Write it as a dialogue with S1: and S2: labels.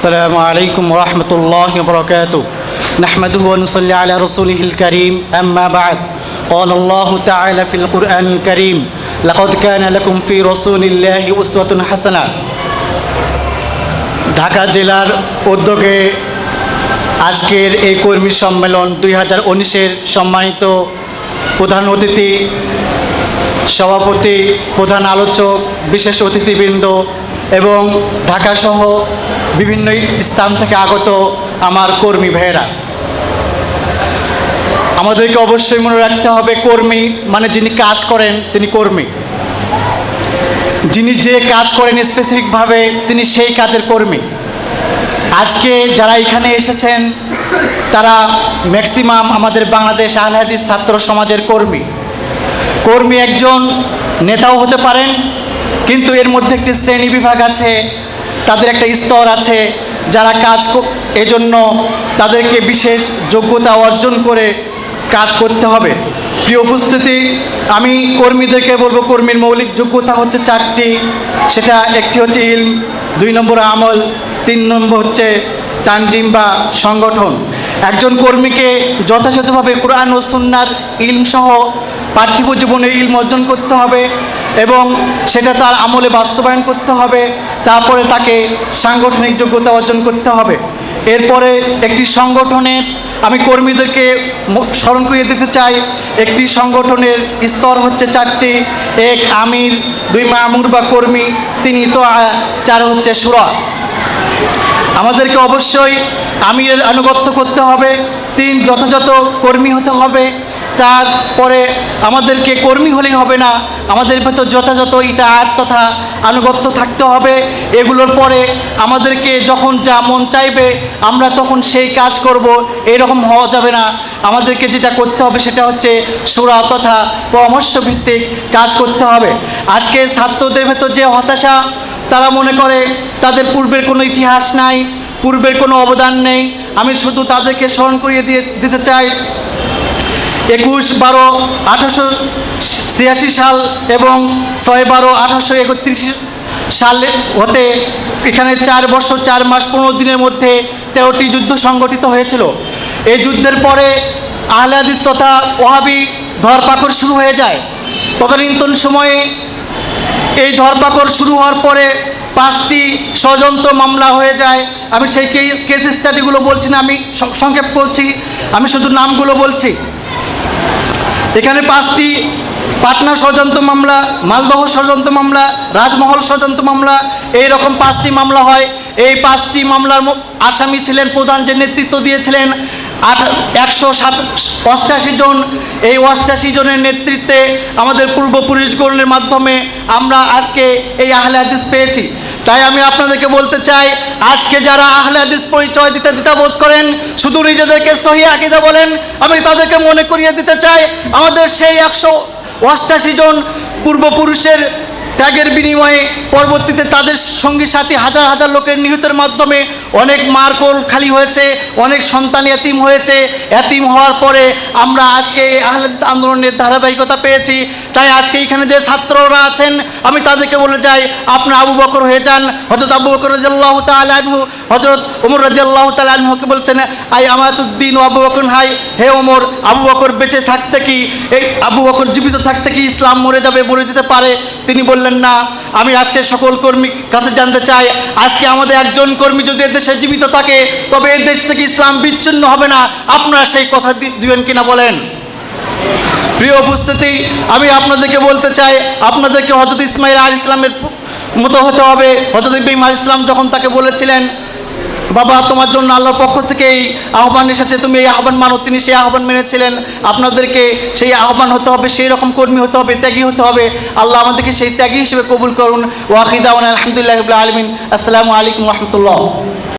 S1: السلام عليكم ورحمة الله وبركاته نحمده ونصلي على رسوله الكريم أما بعد قال الله تعالى في القرآن الكريم لقد كان لكم في رسول الله أسوة حسنة ঢাকা জেলার উদ্যোগে আজকের এই কর্মী সম্মেলন দুই হাজার উনিশের সম্মানিত প্রধান অতিথি সভাপতি প্রধান আলোচক বিশেষ অতিথিবৃন্দ এবং ঢাকাসহ বিভিন্ন স্থান থেকে আগত আমার কর্মী ভাইয়েরা। আমাদেরকে অবশ্যই মনে রাখতে হবে, কর্মী মানে যিনি কাজ করেন তিনি কর্মী। যিনি যে কাজ করেন স্পেসিফিকভাবে তিনি সেই কাজের কর্মী। আজকে যারা এখানে এসেছেন, তারা ম্যাক্সিমাম আমাদের বাংলাদেশ আহলাদিস ছাত্র সমাজের কর্মী। কর্মী একজন নেতাও হতে পারেন কিন্তু এর মধ্যে একটি শ্রেণি বিভাগ আছে, তাদের একটা স্তর আছে যারা কাজ এজন্য তাদেরকে বিশেষ যোগ্যতা অর্জন করে কাজ করতে হবে। প্রিয় উপস্থিতি, আমি কর্মীদেরকে বলব কর্মীর মৌলিক যোগ্যতা হচ্ছে চারটি। সেটা একটি হচ্ছে ইলম, দুই নম্বর আমল, তিন নম্বর হচ্ছে তানজিম বা সংগঠন। একজন কর্মীকে যথাযথভাবে কোরআন ও সুন্নার ইলম সহ পার্থিব জীবনের ইলম অর্জন করতে হবে। এবং সেটা তার আমলে বাস্তবায়ন করতে হবে, তারপরে তাকে সাংগঠনিক যোগ্যতা অর্জন করতে হবে। এরপরে একটি সংগঠনের আমি কর্মীদেরকে স্মরণ করিয়ে দিতে চাই, একটি সংগঠনের স্তর হচ্ছে চারটি, এক আমির, দুই মামুর বা কর্মী, তিনি তো চার হচ্ছে সুরা। আমাদেরকে অবশ্যই আমিরের আনুগত্য করতে হবে, তিন যথাযথ কর্মী হতে হবে তারপরে আমাদেরকে কর্মী হলেই হবে না, আমাদের ভেতর যথাযথ ইতাহাত তথা আনুগত্য থাকতে হবে, এগুলোর পরে আমাদেরকে যখন যা মন চাইবে আমরা তখন সেই কাজ করব, এরকম হওয়া যাবে না। আমাদেরকে যেটা করতে হবে সেটা হচ্ছে সুরা তথা পরামর্শ ভিত্তিক কাজ করতে হবে। আজকে ছাত্রদের ভেতর যে হতাশা, তারা মনে করে তাদের পূর্বের কোনো ইতিহাস নাই, পূর্বের কোনো অবদান নেই, আমি শুধু তাদেরকে স্মরণ করিয়ে দিয়ে দিতে চাই। একুশ, বারো, আঠারোশো ছিয়াশি সাল এবং ছয়, বারো, আঠারোশো একত্রিশ সালে হতে এখানে চার বছর, চার মাস, পনেরো দিনের মধ্যে তেরোটি যুদ্ধ সংগঠিত হয়েছিল। এই যুদ্ধের পরে আহলাদিস তথা ওহাবি ধরপাকড় শুরু হয়ে যায়। তদানীন্তন সময়ে এই ধরপাকড় শুরু হওয়ার পরে পাঁচটি ষড়যন্ত্র মামলা হয়ে যায়। আমি সেই কেস স্টাডিগুলো বলছি না, আমি সংক্ষেপ করছি। আমি শুধু নামগুলো বলছি। এখানে পাঁচটি পাটনা ষড়যন্ত্র মামলা, মালদহ ষড়যন্ত্র মামলা, রাজমহল ষড়যন্ত্র মামলা, এই রকম পাঁচটি মামলা হয়। এই পাঁচটি মামলার আসামি ছিলেন, প্রধান যে নেতৃত্ব দিয়েছিলেন, আট একশো সাত অষ্টাশি জন। এই অষ্টাশি জনের নেতৃত্বে আমাদের পূর্বপুরুষগণের মাধ্যমে আমরা আজকে এই আহলে হাদিস পেয়েছি। তাই আমি আপনাদেরকে বলতে চাই, আজকে যারা আহলে হাদিস পরিচয় দিতে দ্বিধাবোধ করেন, শুধু নিজেদেরকে সহি আকিদা বলেন, আমি তাদেরকে মনে করিয়ে দিতে চাই, আমাদের সেই একশো অষ্টাশি জন পূর্বপুরুষের ত্যাগের বিনিময়ে পরবর্তীতে তাদের সঙ্গী সাথী হাজার হাজার লোকের নিহতের মাধ্যমে অনেক মারকোল খালি হয়েছে, অনেক সন্তান এতিম হয়েছে। এতিম হওয়ার পরে আমরা আজকে আহলাদিস আন্দোলনের ধারাবাহিকতা পেয়েছি। তাই আজকে এখানে যে ছাত্ররা আছেন, আমি তাদেরকে বলে যাই, আপনার আবু বকর হয়ে যান হজরত আবু বকর রাজিয়াল্লাহ তালু হজরত ওমর রাজিয়াল্লাহ তালুকে বলছেন, আই আমাতুদ্দিন ও আবু বকর হাই হে ওমর, আবু বকর বেঁচে থাকতে কি, এই আবু বকর জীবিত থাকতে কি ইসলাম মরে যাবে, মরে যেতে পারে? তিনি বললেন, না, আমি আজকে সকল কর্মী কাছে জানতে চাই, আজকে আমাদের একজন কর্মী যদি এদেশে জীবিত থাকে, তবে এই দেশ থেকে ইসলাম বিচ্ছিন্ন হবে না। আপনারা সেই কথা দিবেন কিনা বলেন? প্রিয় উপস্থিতি, আমি আপনাদেরকে বলতে চাই, আপনাদেরকে হজরত ইসমাইল আল ইসলামের মতো হতে হবে। হজরত ইব্রাহিম আল ইসলাম যখন তাকে বলেছিলেন, বাবা, তোমার জন্য আল্লাহর পক্ষ থেকে এই আহ্বান এসেছে, তুমি এই আহ্বান মানো। তিনি সেই আহ্বান মেনেছিলেন। আপনাদেরকে সেই আহ্বান হতে হবে, সেই রকম কর্মী হতে হবে, ত্যাগী হতে হবে। আল্লাহ আমাদেরকে সেই ত্যাগী হিসেবে কবুল করুন। ওয়াহিদ আলহামদুলিল্লাহ আলমিন। আসসালামু আলাইকুম রহমতুল্লাহ।